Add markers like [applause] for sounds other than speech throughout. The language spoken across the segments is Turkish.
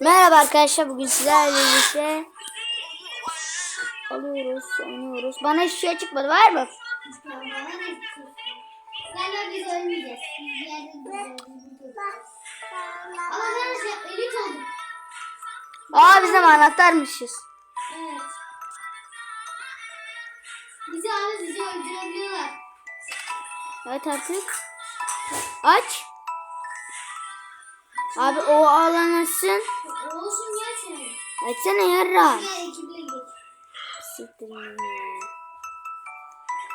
Merhaba arkadaşlar bugün sizlerle birlikte alıyoruz, oynuyoruz. Bana hiç şey çıkmadı var mı? Galiba biz ölmeyeceğiz. Biz bir yerde. Ama ben şey, elit oldum. Aa bizim anahtarmışız. Evet. Bizi abi bizi öldürebiliyorlar. Evet artık. Aç. Abi o alanasın. Olsun gel sen. Açsana yarra. Gel ekiple geç. Siktirin ya.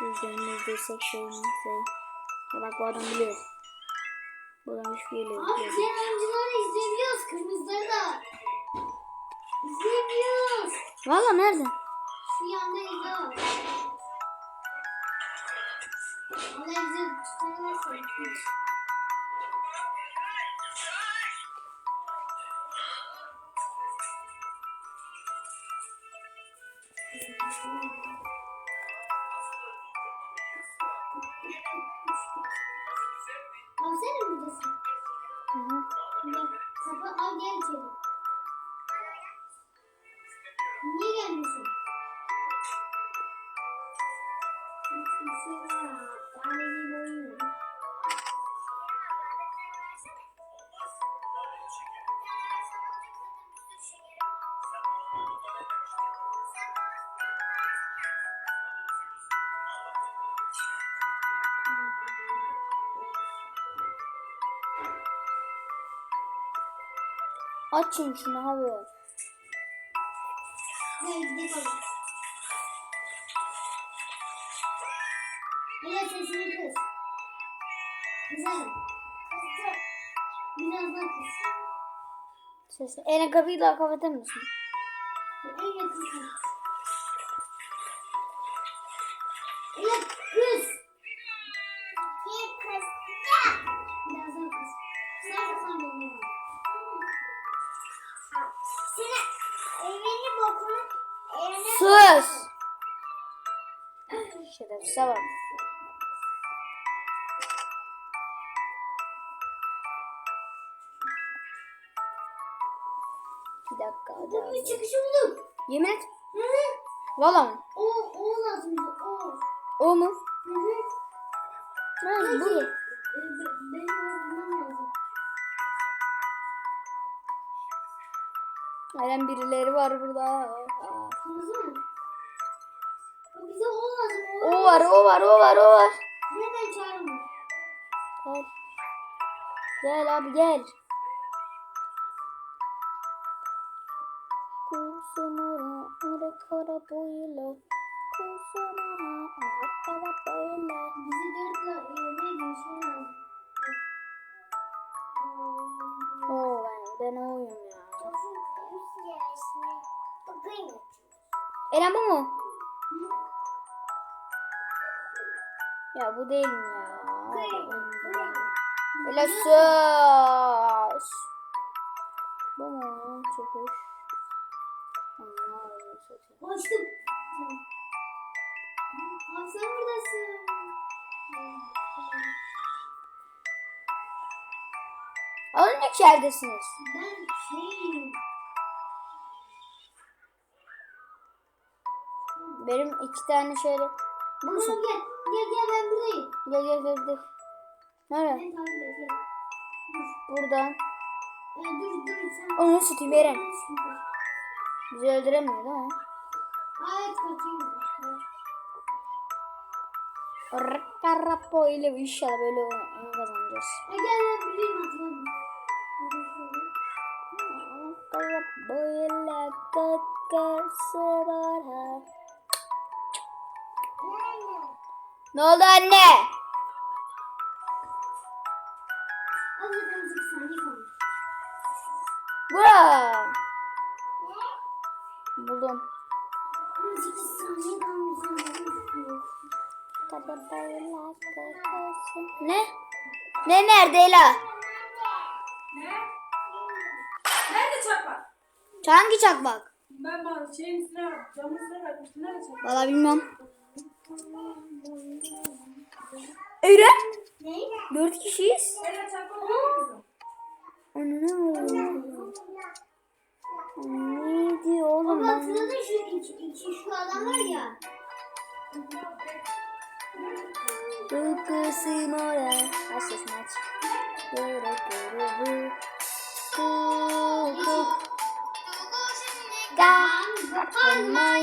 Yüzlerimiz desek şeyimizde. Ya bak bu adam biliyor. Bu adam hiçbir yere Abi biliyor. diğer oyuncuları izleyebiliyoruz. Kırmızıları da. İzleyebiliyoruz. Valla nerede? Şu yanda izliyoruz. Allah bizi tutamazsın. De buradasın. Hı hı. Kapı al gel içeri. Açın şunu abi. Biraz sesini kız. Güzelim. Biraz daha kız. Sesi. Eren kapıyı daha kapatır mısın? En yakın kız. Kız. Bak. Bir dakika Bu bir çıkışı bulduk. Yemin et. Hı hı. Valla mı? O, o lazım. O. O mu? Hı hı. Nerede? Bu. Be- Benim lazım. Eren birileri var burada. Var, o var, o var, o var. Hemen çağırın. Gel. Gel abi gel. Kuzumura ara kara boyla. Kuzumura ara kara boyla. Bizi dörtle yemeğe girişim lazım. Oo ben, ben oyum ya. Eren bu mu? Ya bu değil mi ya? Öyle sus. Bu mu? Çok hoş. Açtım. Abi sen buradasın. Alın içeridesiniz. Ben şeyim. Benim iki tane şöyle. Bu Tamam musun? gel. Gel gel ben buradayım. Gel gel gel gel. Nerede? Ben takip et gel. Dur. Buradan. Ee, dur dur sen. Onu satayım Eren. Ben şimdi- Bizi öldüremiyor değil mi? Evet kaçayım. Rakkarapo ile inşallah böyle oyun kazanacağız. E gel gel bileyim hatırladım. İle kakası var Ne oldu anne? Bura. Buldum. Ne? Ne nerede Ela? Nerede çakmak? Hangi çakmak? Ben bana şeyin üstüne camın üstüne bırakmıştım. Nerede çakmak? Valla bilmiyorum. Ne? Dört kişiyiz. Nerede çakmak var mı kızım? Anne. Ne diyor oğlum Baba hatırladın şu iki, iki şu adam var ya. Bu kızım ora. Aç sesini aç. Duru bu. Bu bu. Ga. 고마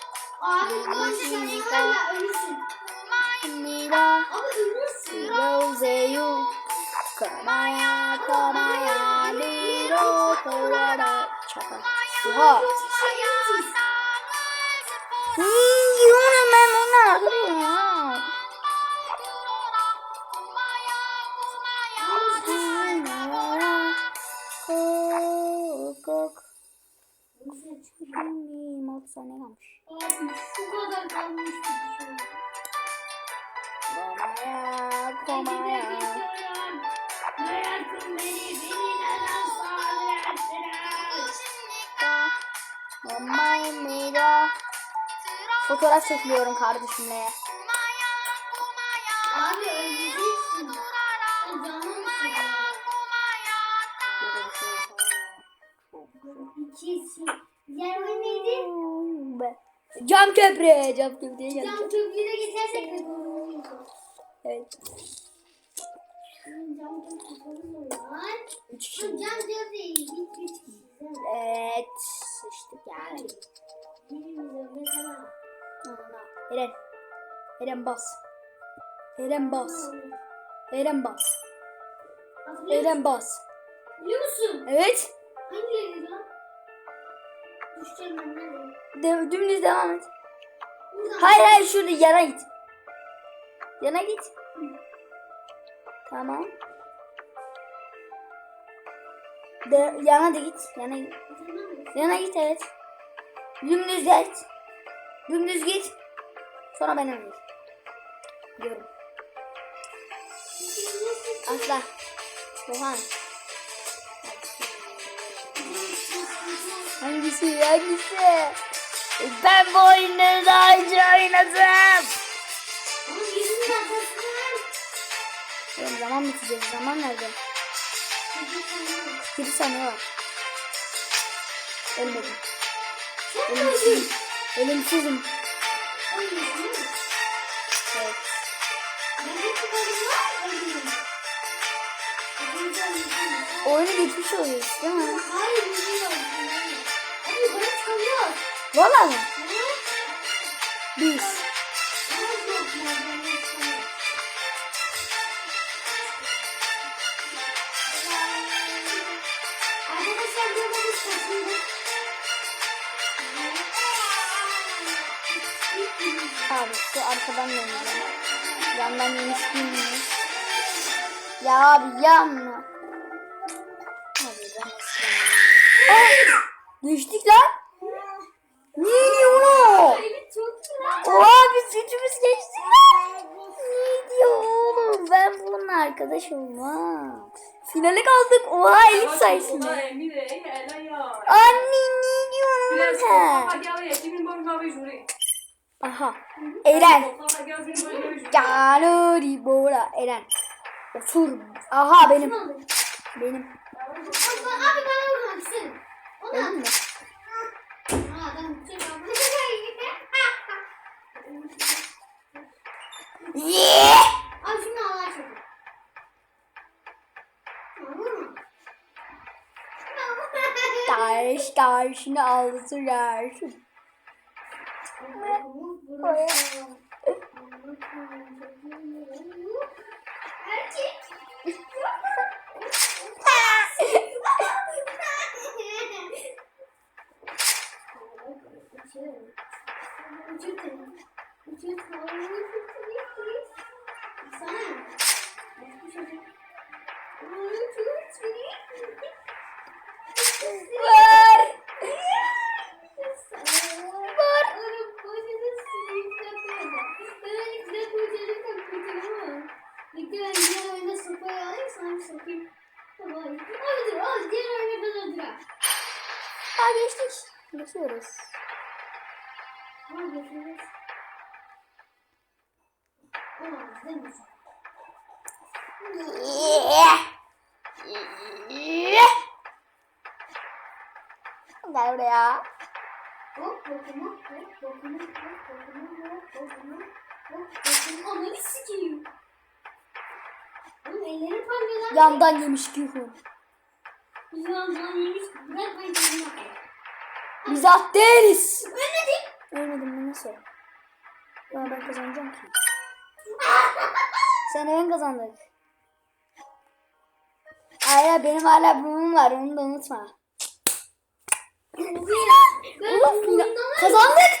Başında mira Roseu Kamaya kamaya Liro Kuvara Çaka Suha. Mamaymayda. Fotoğraf çekiliyorum kardeşimle. Abi öleceksin. Canım Yermin neydi? Cam köprü. Cam köprüye. Cam köprüye geçersek de Evet. Cam. Üç kişi. cam köprü değil. Evet. Sıçtık yani. Eren. Eren bas. Eren bas. Eren bas. Eren bas. Biliyor musun? Evet. Hangileri lan? Düşeceğim ben nereye? De dümdüz devam et. Buradan. Hayır hayır şurada yana git. Yana git. Tamam. De, yana da git. Yana git. Yana git evet. Dümdüz git. Dümdüz git. Sonra ben öyle. Gidiyorum. Asla. Soğan. Hangisi hangisi? Ben bu oyunu daha önce oynadım. Oğlum zaman bitecek. Zaman nerede? 7 saniye var. Ölmedim. Ölümsüzüm. Ölümsüzüm. Evet. Oyunu geçmiş oluyoruz değil mi? Hayır. Abi çıkamıyor. Valla mı? Biz. Abi şu arkadan döneceğim. Yandan yemiş bilmiyoruz. Ya abi yanma. Abi ben ıslanıyorum. Düştük lan. Ne diyor onu? Oha biz üçümüz geçtik lan. Ne diyor oğlum? Ben bununla arkadaş olmam. Finale kaldık. Oha Elif sayesinde. Anne ne diyorsun sen? Aha. Eren. Canuri Bora. Eren. Otur. Aha benim. Benim. Abi, ben bir şey yapmadım. Yeah! Abi şimdi. Ha, vurma. [laughs] Taş taşını aldılar. Erkek. Geçiyoruz. Ama götürürüz. Olamaz değil mi? Gel buraya. Hop dokuma, hop dokuma, hop dokuma, hop dokuma, hop dokuma. Ananı sikeyim. Oğlum elleri lan. Yandan yemiş Gülhun. Yandan yemiş. Bırak ben kendim yapayım. Biz at değiliz. Ölmedim. Ölmedim mi nasıl? Ya ben kazanacağım ki. Sen ben kazandık. Hayır benim hala burnum var onu da unutma. Ben Oğlum kazandık.